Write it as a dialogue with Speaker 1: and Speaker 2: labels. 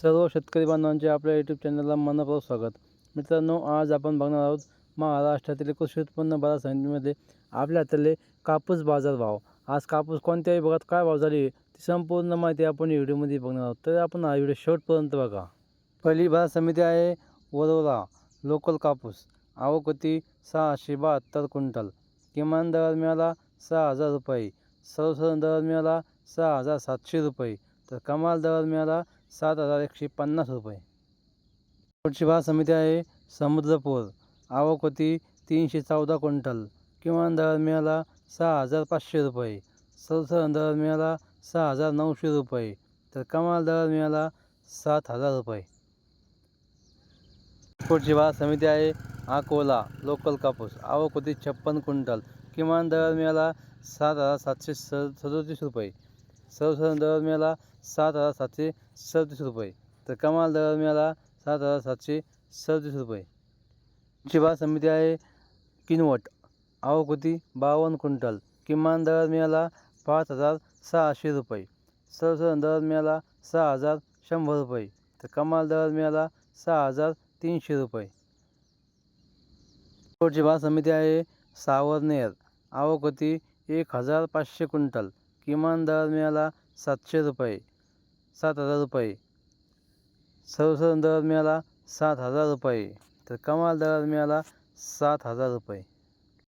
Speaker 1: सर्व शेतकरी बांधवांचे आपल्या यूट्यूब चॅनलला मनपूर्वक स्वागत. मित्रांनो आज आपण बघणार आहोत महाराष्ट्रातील कृषी उत्पन्न बाजार समितीमध्ये आपल्या कापूस बाजार भाव. आज कापूस कोणत्याही भागात काय भाव झाली ती संपूर्ण माहिती आपण व्हिडिओमध्ये बघणार आहोत. तर आपण हा व्हिडिओ शेवटपर्यंत बघा. पहिली बाजार समिती आहे वरोरा लोकल कापूस. आवक होती सहाशे बहात्तर क्विंटल. किमान दर मिळाला सहा हजार रुपये. सर्वसाधारण दर मिळाला सहा हजार सातशे रुपये. तर कमाल दर मिळाला सात हजार एकशे पन्नास रुपये. पुढची भाग समिती आहे समुद्रपूर आवक होती तीनशे चौदा क्विंटल. किमान दर मिळाला सहा हजार पाचशे रुपये. सरसरण दर मिळाला सहा हजार नऊशे रुपये. तर कमाल दर मिळाला सात हजार रुपये. पुढची भाग समिती आहे अकोला लोकल कापूस आवक होती छप्पन क्विंटल. किमान दर मिळाला सात हजार सातशे स सदोतीस रुपये. सर्वसाधारण दर मिळाला सात हजार सातशे सदतीस रुपये. तर कमाल दर मिळाला सात हजार सातशे सदतीस रुपये. शिवा बाजार समिती आहे किनवट आवक होती बावन्न क्विंटल. किमान दर मिळाला पाच हजार सहाशे रुपये. सर्वसाधारण दर मिळाला सहा हजार शंभर रुपये. तर कमाल दर मिळाला सहा हजार तीनशे रुपये. पुढची बाजार समिती आहे सावरनेर आवक होती एक हजार पाचशे क्विंटल. किमान दर मिळाला सातशे रुपये सात हजार रुपये. सर्वसाधारण दर मिळाला सात हजार रुपये तर कमाल दर मिळाला सात हजार रुपये.